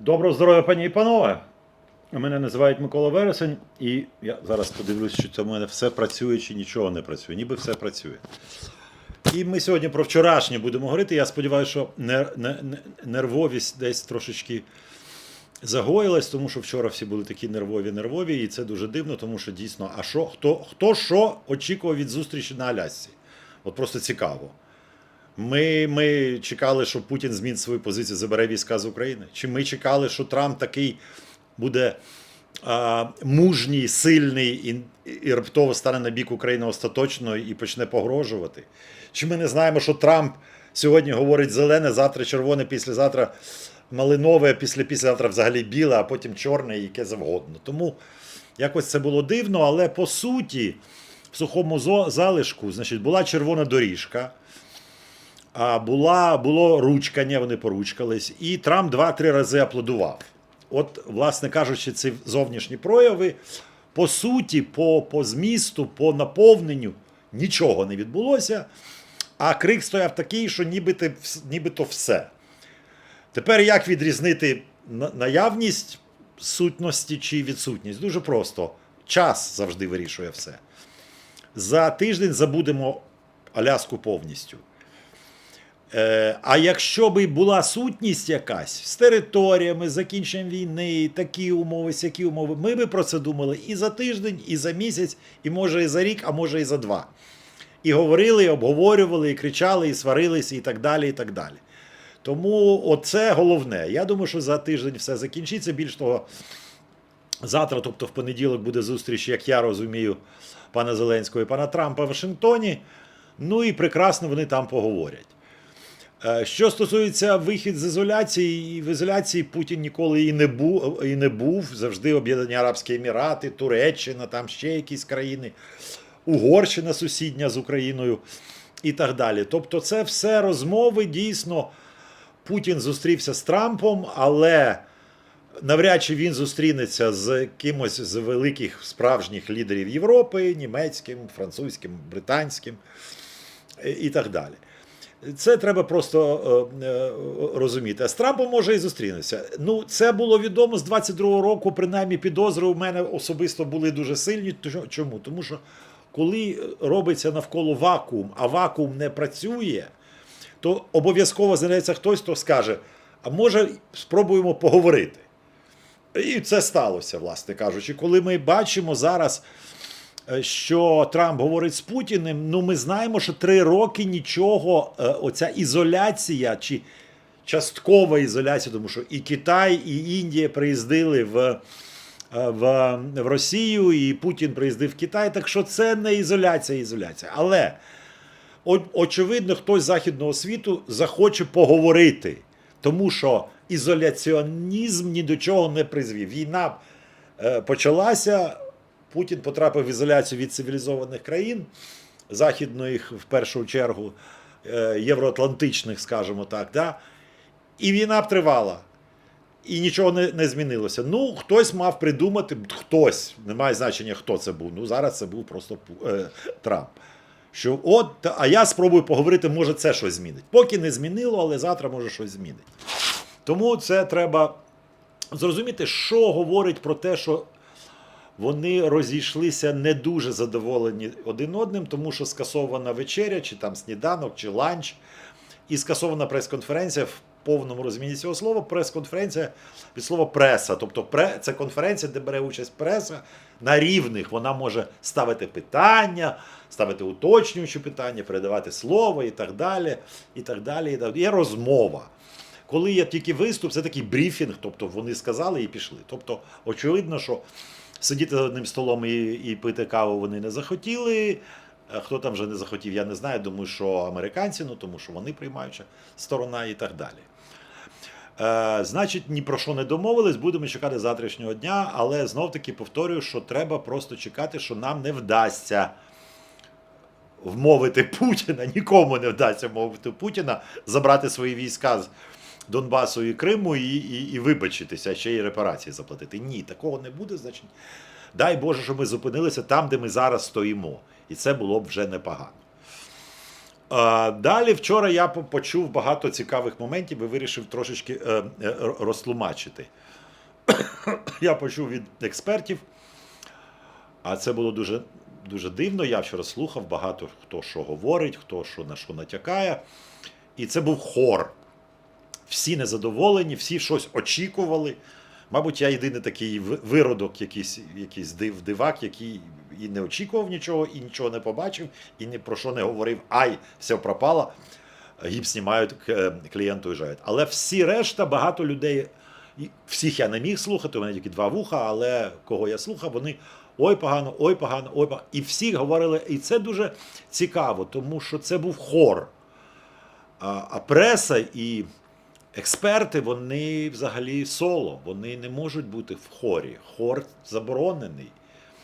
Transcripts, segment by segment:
Доброго здоров'я, пані і панове. Мене називають Микола Вересень, і я зараз подивлюсь, що це в мене все працює чи нічого не працює. Ніби все працює. І ми сьогодні про вчорашнє будемо говорити. Я сподіваюся, що нер- не- не- нервовість десь трошечки загоїлась, тому що вчора всі були такі нервові, нервові, і це дуже дивно, тому що дійсно, а що, хто, хто що очікував від зустрічі на Алясці? От просто цікаво. Ми, ми чекали, що Путін змінить свою позицію, забере війська з України. Чи ми чекали, що Трамп такий буде а, мужній, сильний і, і раптово стане на бік України остаточно і почне погрожувати? Чи ми не знаємо, що Трамп сьогодні говорить зелене, завтра червоне, післязавтра малинове, після післязавтра взагалі біле, а потім чорне і яке завгодно. Тому якось це було дивно, але по суті, в сухому залишку, значить, була червона доріжка. Була, було ручкання, вони поручкались, і Трамп два-три рази аплодував. От, власне кажучи, ці зовнішні прояви, по суті, по, по змісту, по наповненню нічого не відбулося. А крик стояв такий, що нібито, нібито все. Тепер як відрізнити наявність сутності чи відсутність? Дуже просто. Час завжди вирішує все. За тиждень забудемо Аляску повністю. Е, а якщо б була сутність якась з територіями, з закінченням війни, такі умови, сякі умови, ми би про це думали і за тиждень, і за місяць, і може і за рік, а може і за два. І говорили, і обговорювали, і кричали, і сварилися, і так далі. і так далі. Тому оце головне. Я думаю, що за тиждень все закінчиться. Більш того, завтра, тобто в понеділок, буде зустріч, як я розумію, пана Зеленського і пана Трампа в Вашингтоні. Ну і прекрасно вони там поговорять. Е, Що стосується вихід з ізоляції, і в ізоляції Путін ніколи і не був, і не був. Завжди Об'єднані Арабські Емірати, Туреччина, там ще якісь країни, Угорщина сусідня з Україною і так далі. Тобто, це все розмови дійсно. Путін зустрівся з Трампом, але навряд чи він зустрінеться з кимось з великих справжніх лідерів Європи, німецьким, французьким, британським і- і так далі. Це треба просто е, е, розуміти. А з Трампом може і зустрінеться. Ну, це було відомо з 22-го року, принаймні підозри у мене особисто були дуже сильні. Чому? Тому що коли робиться навколо вакуум, а вакуум не працює, то обов'язково знайдеться хтось, хто скаже: а може спробуємо поговорити. І це сталося, власне кажучи, коли ми бачимо зараз, що Трамп говорить з Путіним, ну ми знаємо, що три роки нічого, е, оця ізоляція чи часткова ізоляція, тому що і Китай, і Індія приїздили в, е, в, в Росію, і Путін приїздив в Китай. Так що це не ізоляція, ізоляція. Але очевидно, хтось з західного світу захоче поговорити, тому що ізоляціонізм ні до чого не призвів. Війна е, почалася, Путін потрапив в ізоляцію від цивілізованих країн, західних в першу чергу, е, євроатлантичних, скажімо так, да? і війна б тривала. І нічого не, не змінилося. Ну, хтось мав придумати, хтось, немає значення, хто це був. Ну, зараз це був просто е, Трамп. Що от, а я спробую поговорити, може це щось змінить. Поки не змінило, але завтра може щось змінить. Тому це треба зрозуміти, що говорить про те, що вони розійшлися не дуже задоволені один одним, тому що скасована вечеря, чи там сніданок, чи ланч, і скасована прес-конференція в повному розумінні цього слова. Прес-конференція від слова преса. Тобто пре, це конференція, де бере участь преса на рівних. Вона може ставити питання, ставити уточнюючі питання, передавати слово і так далі. І так далі. І так далі. Є розмова. Коли є тільки виступ, це такий брифінг, тобто вони сказали і пішли. Тобто, очевидно, що сидіти за одним столом і, і пити каву вони не захотіли. Е, Хто там вже не захотів, я не знаю. Думаю, що американці, ну тому що вони приймаюча сторона і так далі. Е, значить, ні про що не домовились, будемо чекати завтрашнього дня, але знов таки повторюю, що треба просто чекати, що нам не вдасться вмовити Путіна, нікому не вдасться вмовити Путіна забрати свої війська з Донбасу і Криму і, і, і вибачитися, ще й репарації заплатити. Ні, такого не буде. Значить, дай Боже, що ми зупинилися там, де ми зараз стоїмо. І це було б вже непогано. Далі вчора я почув багато цікавих моментів і вирішив трошечки е, е, розтлумачити. я почув від експертів, а це було дуже, дуже дивно. Я вчора слухав багато хто що говорить, хто що на що натякає. І це був хор. Всі незадоволені, всі щось очікували. Мабуть, я єдиний такий виродок, якийсь, якийсь див, дивак, який і не очікував нічого, і нічого не побачив, і ні про що не говорив. Ай, все пропало. Гіпс знімають, е, клієнт уїжджає. Але всі решта, багато людей, всіх я не міг слухати, у мене тільки два вуха, але кого я слухав, вони ой погано, ой погано, ой погано. І всі говорили, і це дуже цікаво, тому що це був хор. А преса і експерти, вони взагалі соло, вони не можуть бути в хорі. Хор заборонений.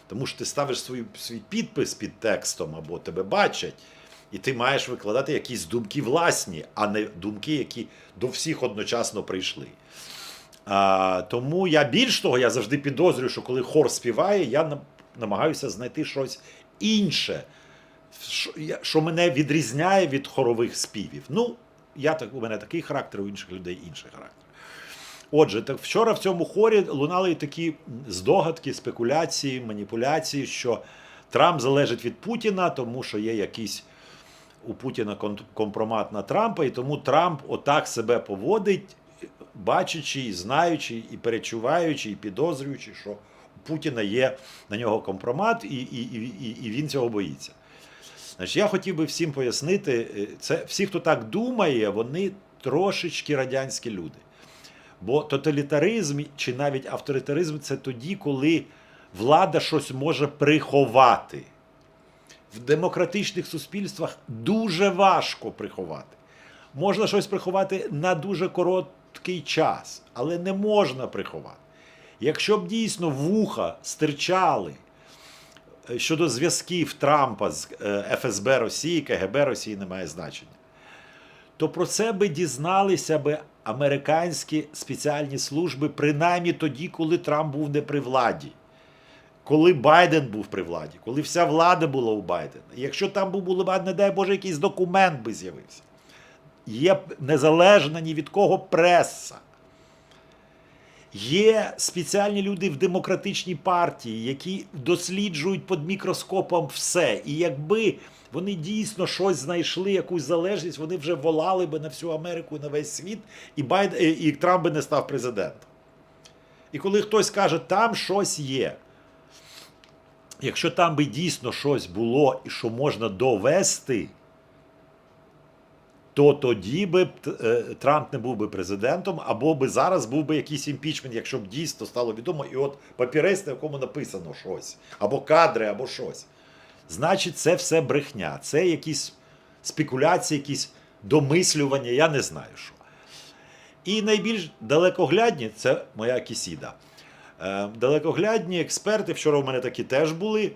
Тому що ти ставиш свою, свій підпис під текстом або тебе бачать, і ти маєш викладати якісь думки власні, а не думки, які до всіх одночасно прийшли. А, тому я більш того, я завжди підозрюю, що коли хор співає, я намагаюся знайти щось інше, що мене відрізняє від хорових співів. Ну, я так, у мене такий характер, у інших людей інший характер. Отже, так вчора в цьому хорі лунали такі здогадки, спекуляції, маніпуляції, що Трамп залежить від Путіна, тому що є якийсь у Путіна компромат на Трампа, і тому Трамп отак себе поводить, бачачи, і знаючи, і перечуваючи, і підозрюючи, що у Путіна є на нього компромат, і, і, і- і він цього боїться. Значить, я хотів би всім пояснити, е, це всі, хто так думає, вони трошечки радянські люди. Бо тоталітаризм чи навіть авторитаризм це тоді, коли влада щось може приховати. В демократичних суспільствах дуже важко приховати. Можна щось приховати на дуже короткий час, але не можна приховати. Якщо б дійсно вуха стирчали щодо зв'язків Трампа з е, ФСБ Росії, КГБ Росії немає значення, то про це би дізналися би американські спеціальні служби, принаймні тоді, коли Трамп був не при владі, коли Байден був при владі, коли вся влада була у Байдена. Якщо там був були, не дай Боже, якийсь документ би з'явився. Є незалежна ні від кого преса. Є спеціальні люди в демократичній партії, які досліджують під мікроскопом все. І якби вони дійсно щось знайшли, якусь залежність, вони вже волали би на всю Америку, на весь світ, і, Байд... і- і Трамп би не став президентом. І коли хтось каже, там щось є. Якщо там би дійсно щось було і що можна довести, то тоді би е, Трамп не був би президентом, або би зараз був би якийсь імпічмент, якщо б дійсно стало відомо, і от папірець, на якому написано щось, або кадри, або щось. Значить, це все брехня, це якісь спекуляції, якісь домислювання, я не знаю що. І найбільш далекоглядні це моя кісіда. Е, далекоглядні експерти, вчора у мене такі теж були.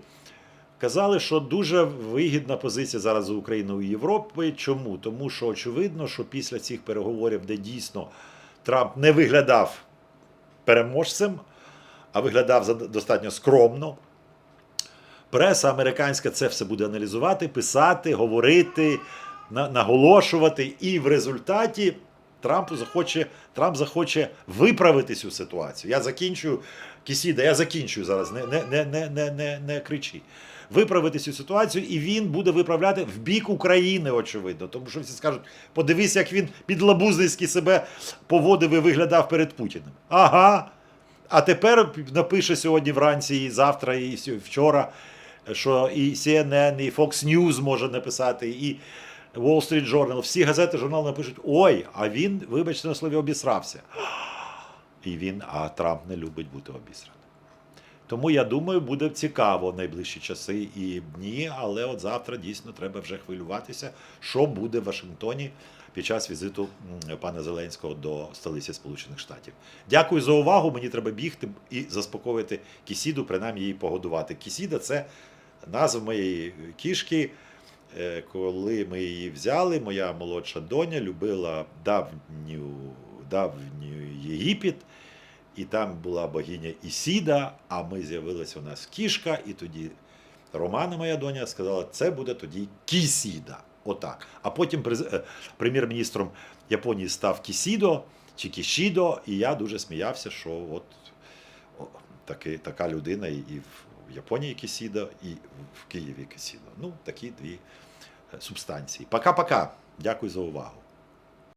Казали, що дуже вигідна позиція зараз у України і Європи. Чому? Тому що очевидно, що після цих переговорів, де дійсно Трамп не виглядав переможцем, а виглядав достатньо скромно. Преса американська це все буде аналізувати, писати, говорити, наголошувати, і в результаті Трампу захоче, Трамп захоче виправити цю ситуацію. Я закінчую, Кісіда, я закінчую зараз, не, не, не, не, не, не кричи. Виправити цю ситуацію, і він буде виправляти в бік України, очевидно. Тому що всі скажуть: подивись, як він підлабузницьки себе поводив і виглядав перед Путіним. Ага. А тепер напише сьогодні вранці, і завтра, і вчора, що і CNN, і Fox News може написати, і Wall Street Journal, всі газети, журнали напишуть: ой, а він, вибачте на слові, обісрався. І він, а Трамп не любить бути обісраним. Тому я думаю, буде цікаво найближчі часи і дні, але от завтра дійсно треба вже хвилюватися, що буде в Вашингтоні під час візиту пана Зеленського до столиці Сполучених Штатів. Дякую за увагу. Мені треба бігти і заспокоїти Кісіду, принаймні її погодувати. Кісіда це назва моєї кішки. Е, Коли ми її взяли, моя молодша доня любила давню, давню Єгипет. І там була богиня Ісіда, а ми з'явилася у нас кішка, і тоді Романа, моя доня, сказала, це буде тоді Кісіда. Отак. А потім е, прем'єр-міністром Японії став Кісідо чи Кішідо, і я дуже сміявся, що от таки, така людина і в Японії Кісідо, і в Києві Кісідо. Ну, такі дві е, субстанції. Пока-пока. Дякую за увагу.